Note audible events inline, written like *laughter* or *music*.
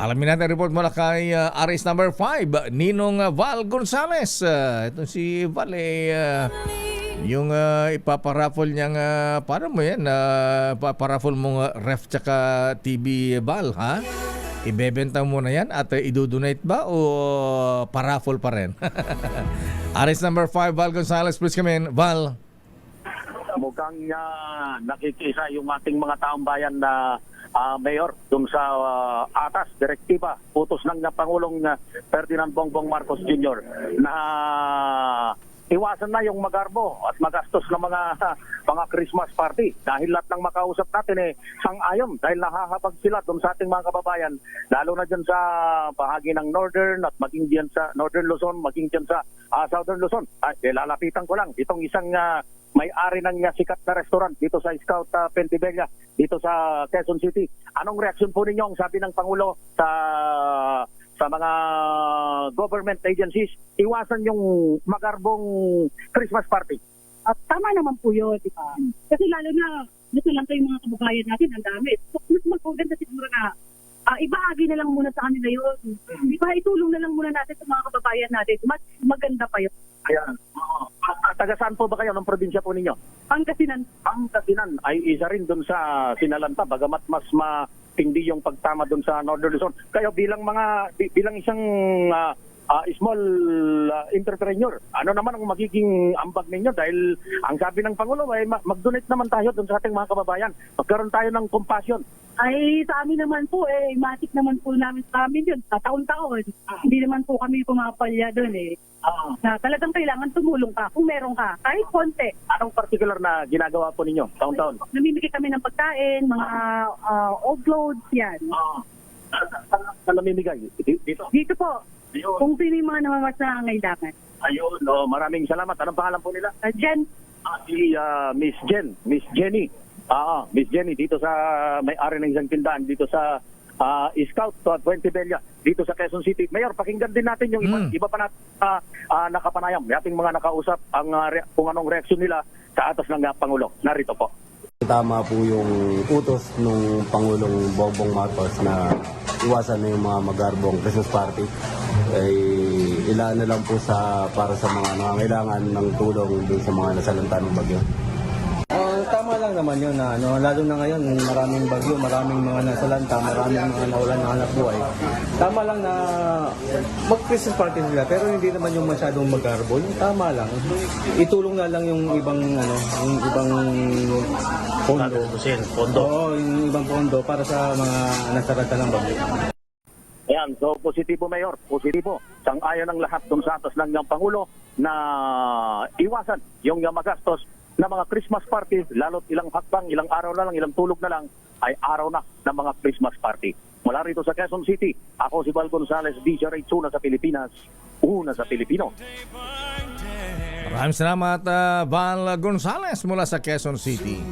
Alamin natin report mula kay uh, RS number 5, Ninong Val Gonzales. Uh, ito si Val eh, uh, yung uh, ipaparaffle niyang, uh, paano mo yan, uh, paparaffle mong uh, ref tsaka TV Val, ha? Ibebenta mo na yan at uh, idodonate ba o paraffle pa rin? *laughs* RS number 5, Val Gonzales, please come in. Val. mukhang uh, nakikisa yung ating mga taong bayan na ah, mayor dun sa ah, atas, direktiba, utos ng na Pangulong ah, Ferdinand Bongbong Marcos Jr. na iwasan na yung magarbo at magastos ng mga *laughs* mga Christmas party dahil lahat ng makausap natin eh sang-ayon dahil nahahabag sila dun sa ating mga kababayan lalo na dyan sa bahagi ng Northern at maging dyan sa Northern Luzon maging dyan sa ah, Southern Luzon ay eh, lalapitan ko lang itong isang ah, may-ari ng uh, sikat na restaurant dito sa Scout uh, Pentibella, dito sa Quezon City. Anong reaksyon po ninyo ang sabi ng Pangulo sa sa mga government agencies, iwasan yung magarbong Christmas party. At tama naman po yun, di ba? Kasi lalo na, nito lang kayong mga kababayan natin, ang dami. So, mas magpaganda siguro na ah, ibahagi na lang muna sa kanila yun. Di ba, itulong na lang muna natin sa mga kababayan natin. Mas maganda pa yun. Ayan. Uh, taga saan po ba kayo ng probinsya po ninyo? Pangasinan, Ang Kasinan ay isa rin doon sa Sinalanta, bagamat mas matindi yung pagtama doon sa Northern Luzon. Kayo bilang mga bi- bilang isang ah, ah, small ah, entrepreneur, ano naman ang magiging ambag ninyo dahil ang sabi ng Pangulo ay ma- mag-donate naman tayo doon sa ating mga kababayan. Magkaroon tayo ng compassion. ay sa amin naman po, eh, matik naman po namin sa amin yun. Sa taon-taon, hindi naman po kami pumapalya doon eh. Ah, Na talagang kailangan tumulong ka kung meron ka. Kahit konti. anong particular na ginagawa po ninyo taon-taon? Namimigay kami ng pagkain, mga uh, offloads, yan. Ah, saan namimigay? Di- Dito. Dito po, Ayun. kung sino yung mga namamas na ngailangan. Ayun. Oh, maraming salamat. Anong pangalan po nila? Uh, Jen, Ah, si ah, Miss Jen, Miss Jenny. Ah, Miss Jenny dito sa may-ari ng isang tindahan dito sa ah, Scout uh, Puente Bella dito sa Quezon City. Mayor, pakinggan din natin yung iba, Mm. iba pa natin ah, ah, nakapanayam. May ating mga nakausap ang ah, re- kung anong reaksyon nila sa atas ng ah, Pangulo. Narito po. Tama po yung utos ng Pangulong Bongbong Marcos na iwasan na yung mga magarbong Christmas party. Ay ilaan na lang po sa para sa mga nangangailangan ng tulong dun sa mga nasalanta ng bagyo. Ah, tama lang naman yun na ano, lalo na ngayon maraming bagyo, maraming mga nasalanta, maraming mga nawalan ng hanap buhay. Tama lang na mag-Christmas party sila pero hindi naman yung masyadong magarbo. Yung tama lang. Itulong na lang yung ibang ano, yung ibang pondo. Pondo. Oo, yung ibang pondo para sa mga nasarata ng bagyo. Ayan, so positibo Mayor, positibo. Sang-ayon ng lahat dun sa atas ng ng Pangulo na iwasan yung magastos na mga Christmas party, lalo't ilang hakbang, ilang araw na lang, ilang tulog na lang, ay araw na ng mga Christmas party. Mula rito sa Quezon City, ako si Val Gonzales, DJ Ray Tuna sa Pilipinas, una sa Pilipino. Maraming salamat, uh, Val Gonzales mula sa Quezon City.